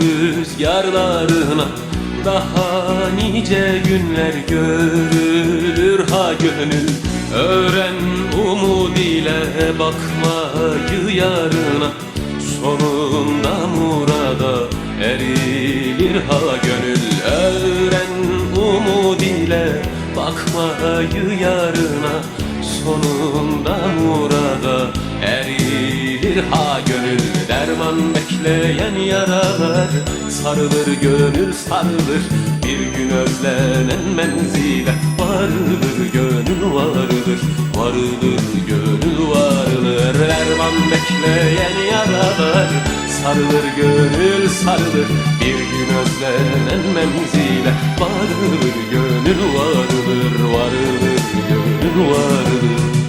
rüzgarlarına Daha nice günler görülür ha gönül Öğren umud ile bakmayı yarına Sonunda murada erilir. Ha gönül Öğren umud ile bakmayı yarına Sonunda murada erilir ha gönül Derman bekleyen yaralar. Sarılır gönül sarılır Bir gün özlenen menzile. Varılır gönül varılır Varılır gönül varılır. Derman bekleyen yaralar. Sarılır gönül sarılır Bir gün özlenen menzile. Varılır gönül varılır Varılır gönül varılır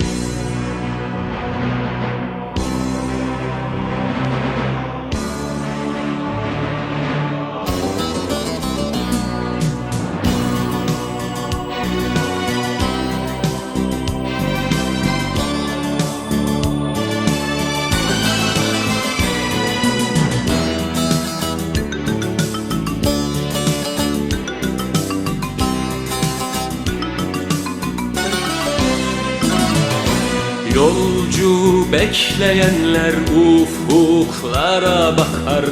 bekleyenler ufuklara bakar.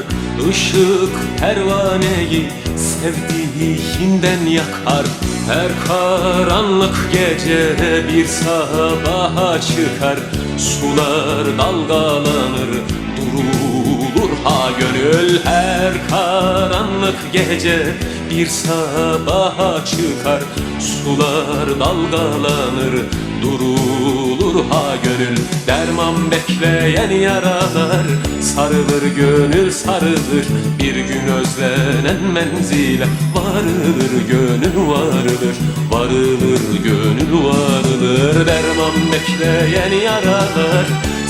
Işık pervaneyi sevdiğinden yakar. Her karanlık gece bir sabaha çıkar. Sular dalgalanır durulur ha gönül. Her karanlık gece bir sabaha çıkar. Sular dalgalanır durulur ha gönül. Derman bekleyen yaralar sarılır gönül sarılır. Bir gün özlenen menzile varılır gönül varılır. Varılır gönül varılır. Derman bekleyen yaralar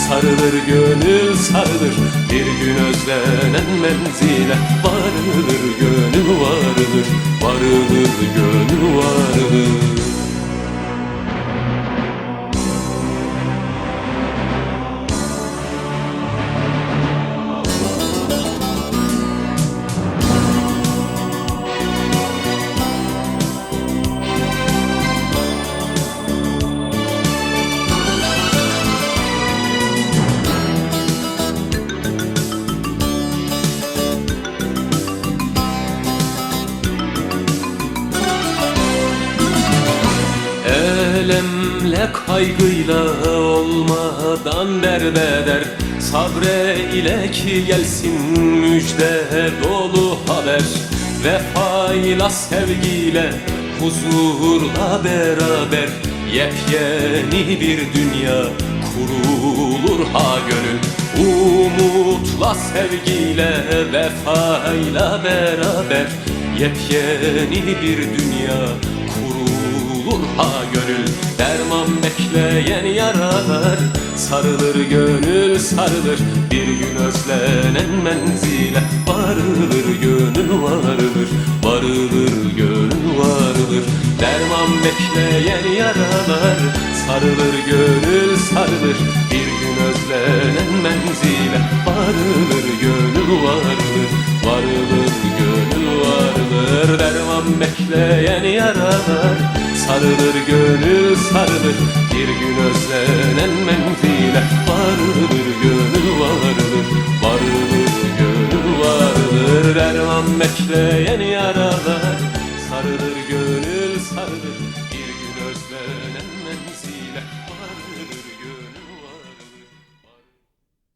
sarılır gönül sarılır. Bir gün özlenen menzile varılır gönül varılır. Varılır gönül varılır Elemle kaygıyla olmadan derbeder Sabre ile ki gelsin müjde dolu haber. Vefayla sevgiyle huzurla beraber. Yepyeni bir dünya kurulur ha gönül. Umutla sevgiyle vefayla beraber. Yepyeni bir dünya kurulur ha gönül Derman bekleyen yaralar. Sarılır gönül sarılır Bir gün özlenen menzile. Varılır gönül varılır Varılır gönül varılır. Derman bekleyen yaralar sarılır gönül sarılır Bir gün özlenen menzile. Varılır gönül varılır Varılır gönül varılır. Derman bekleyen yaralar sarılır gönül sarılır. Bir gün özlenen menzile varılır gönül varılır. Varılır gönül varılır. Derman bekleyen yaralar.